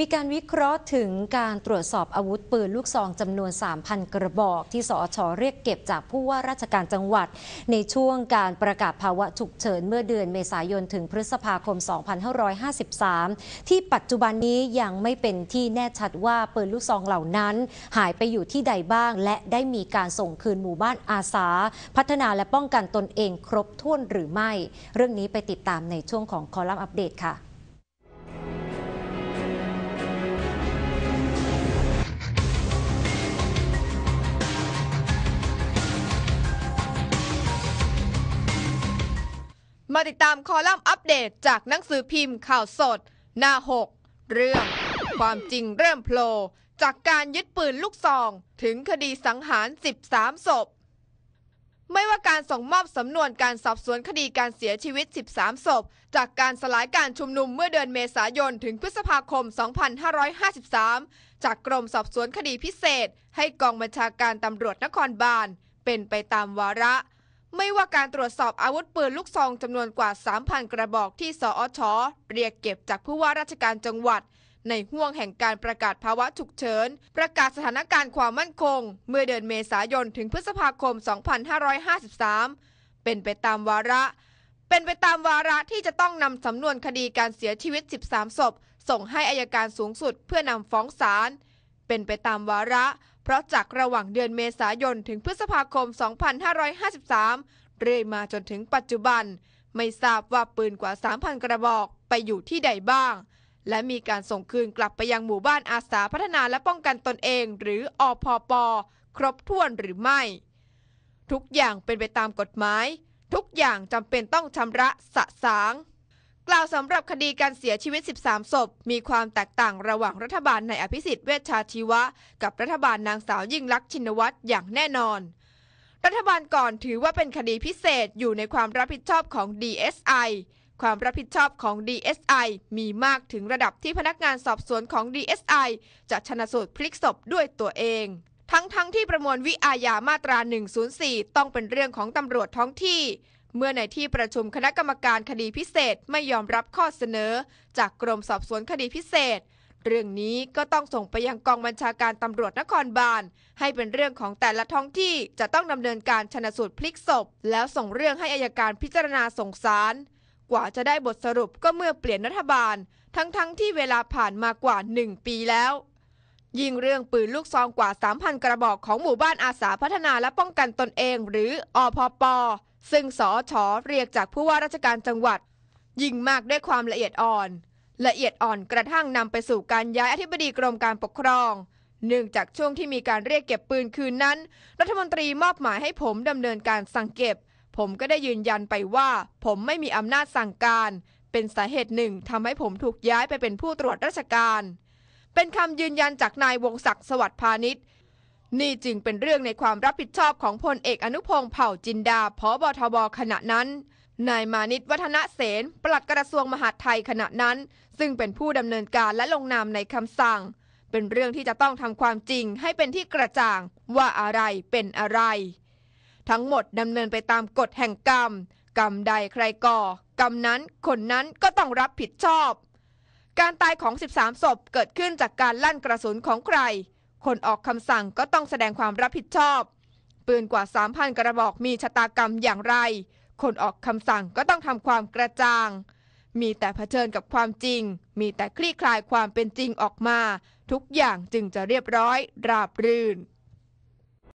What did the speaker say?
มีการวิเคราะห์ถึงการตรวจสอบอาวุธปืนลูกซองจำนวน 3,000 กระบอก ที่สอชเรียกเก็บจากผู้ว่าราชการจังหวัด ในช่วงการประกาศภาวะฉุกเฉินเมื่อเดือนเมษายนถึงพฤษภาคม 2553 ที่ปัจจุบันนี้ยังไม่เป็นที่แน่ชัดว่าปืนลูกซองเหล่านั้น หายไปอยู่ที่ใดบ้าง และได้มีการส่งคืนหมู่บ้านอาสา พัฒนาและป้องกันตนเองครบถ้วนหรือไม่ เรื่องนี้ไปติดตามในช่วงของคอลัมน์อัปเดตค่ะ มาติดตามคอลัมน์อัปเดตจากหนังสือพิมพ์ข่าวสด หน้า 6 เรื่อง ความจริงเริ่มโผล่จากการยึดปืนลูกซอง ถึงคดีสังหาร 13 ศพ ไม่ว่าการส่งมอบสำนวนการสอบสวนคดีการเสียชีวิต 13 ศพ จากการสลายการชุมนุมเมื่อเดือนเมษายนถึงพฤษภาคม 2553 จากกรมสอบสวนคดีพิเศษ ให้กองบัญชาการตำรวจนครบาลเป็นไปตามวาระ ไม่ว่าการตรวจสอบอาวุธปืนลูกซองจำนวนกว่า 3,000 กระบอกที่สอชเรียกเก็บจากผู้ว่าราชการจังหวัด ในห่วงแห่งการประกาศภาวะฉุกเฉิน ประกาศสถานการณ์ความมั่นคง เมื่อเดือนเมษายนถึงพฤษภาคม 2553 เป็นไปตามวาระ เป็นไปตามวาระที่จะต้องนำสำนวนคดีการเสียชีวิต 13 ศพ ส่งให้อายการสูงสุดเพื่อนำฟ้องศาล เป็นไปตามวาระ เพราะจากระหว่างเดือนเมษายนถึงพฤษภาคม 2553 เรื่อยมาจนถึงปัจจุบัน ไม่ทราบว่าปืนกว่า 3,000 กระบอกไปอยู่ที่ใดบ้าง และมีการส่งคืนกลับไปยังหมู่บ้านอาสาพัฒนาและป้องกันตนเอง หรืออพปครบถ้วนหรือไม่ ทุกอย่างเป็นไปตามกฎหมาย ทุกอย่างจำเป็นต้องชำระสะสาง กล่าวสำหรับคดีการเสียชีวิต 13 ศพ มีความแตกต่างระหว่างรัฐบาลในอภิสิทธิ์เวชชาชีวะ กับรัฐบาลนางสาวยิ่งลักษณ์ชินวัตรอย่างแน่นอน รัฐบาลก่อนถือว่าเป็นคดีพิเศษอยู่ในความรับผิดชอบของ DSI ความรับผิดชอบของ DSI มีมากถึงระดับที่พนักงานสอบสวนของ DSI จะชนะสูตรพลิกศพด้วยตัวเอง ทั้งๆทที่ประมวลวิอาญามาตรา 104 ต้องเป็นเรื่องของตำรวจท้องที่ เมื่อในที่ประชุมคณะกรรมการคดีพิเศษไม่ยอมรับข้อเสนอ จากกรมสอบสวนคดีพิเศษ เรื่องนี้ก็ต้องส่งไปยังกองบัญชาการตำรวจนครบาล ให้เป็นเรื่องของแต่ละท้องที่จะต้องดำเนินการชนสูตรพลิกศพ แล้วส่งเรื่องให้อายการพิจารณาส่งสารกว่าจะได้บทสรุปก็เมื่อเปลี่ยนรัฐบาล ทั้งๆทที่เวลาผ่านมากว่า 1 ปีแล้วยิงเรื่องปืนลูกซองกว่า 3,000 กระบอกของหมู่บ้านอาสาพัฒนาและป้องกันตนเอง หรืออพป ซึ่งสอชอเรียกจากผู้ว่าราชการจังหวัด ยิ่งมากด้วยความละเอียดอ่อน ละเอียดอ่อนกระทั่งนำไปสู่การย้ายอธิบดีกรมการปกครอง เนื่องจากช่วงที่มีการเรียกเก็บปืนคืนนั้น รัฐมนตรีมอบหมายให้ผมดำเนินการสั่งเก็บ ผมก็ได้ยืนยันไปว่า ผมไม่มีอำนาจสั่งการ เป็นสาเหตุหนึ่งทำให้ผมถูกย้ายไปเป็นผู้ตรวจราชการ เป็นคำยืนยันจากนายวงศักดิ์สวัสดิ์พาณิชย์ นี่จึงเป็นเรื่องในความรับผิดชอบของพลเอกอนุพงษ์เผ่าจินดาพบทบขณะนั้น นายมานิตวัฒนเสนปลัดกระทรวงมหาดไทยขณะนั้น ซึ่งเป็นผู้ดำเนินการและลงนามในคำสั่ง เป็นเรื่องที่จะต้องทำความจริงให้เป็นที่กระจ่างว่าอะไรเป็นอะไร ทั้งหมดดำเนินไปตามกฎแห่งกรรม กรรมใดใครก่อกรรมนั้นคนนั้นก็ต้องรับผิดชอบ การตายของ 13 ศพเกิดขึ้นจากการลั่นกระสุนของใคร คนออกคำสั่งก็ต้องแสดงความรับผิดชอบ ปืนกว่า 3,000 กระบอกมีชะตากรรมอย่างไร คนออกคำสั่งก็ต้องทำความกระจ่าง มีแต่เผชิญกับความจริง มีแต่คลี่คลายความเป็นจริงออกมา ทุกอย่างจึงจะเรียบร้อย ราบรื่น